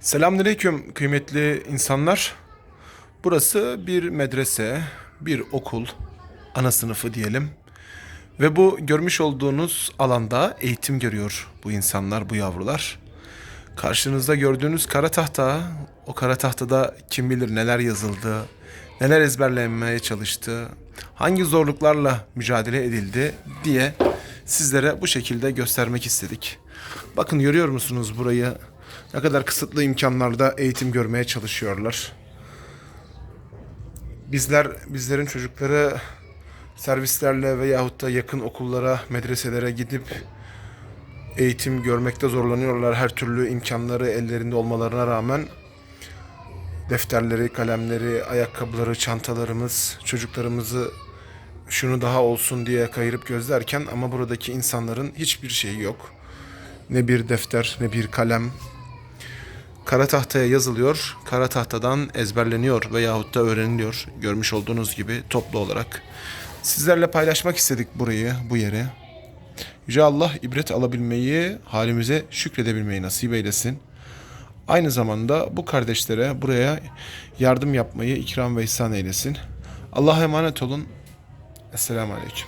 Selamünaleyküm kıymetli insanlar. Burası bir medrese, bir okul, ana sınıfı diyelim. Ve bu görmüş olduğunuz alanda eğitim görüyor bu insanlar, bu yavrular. Karşınızda gördüğünüz kara tahta, o kara tahtada kim bilir neler yazıldı, neler ezberlenmeye çalıştı, hangi zorluklarla mücadele edildi diye sizlere bu şekilde göstermek istedik. Bakın görüyor musunuz burayı? Ne kadar kısıtlı imkanlarda eğitim görmeye çalışıyorlar. Bizler, bizlerin çocukları servislerle veyahut da yakın okullara, medreselere gidip eğitim görmekte zorlanıyorlar. Her türlü imkanları ellerinde olmalarına rağmen defterleri, kalemleri, ayakkabıları, çantalarımız, çocuklarımızı şunu daha olsun diye kayırıp gözlerken ama buradaki insanların hiçbir şeyi yok. Ne bir defter, ne bir kalem. Kara tahtaya yazılıyor, kara tahtadan ezberleniyor veyahut da öğreniliyor. Görmüş olduğunuz gibi toplu olarak. Sizlerle paylaşmak istedik burayı, bu yeri. Yüce Allah ibret alabilmeyi, halimize şükredebilmeyi nasip eylesin. Aynı zamanda bu kardeşlere buraya yardım yapmayı ikram ve ihsan eylesin. Allah'a emanet olun. Esselamu Aleyküm.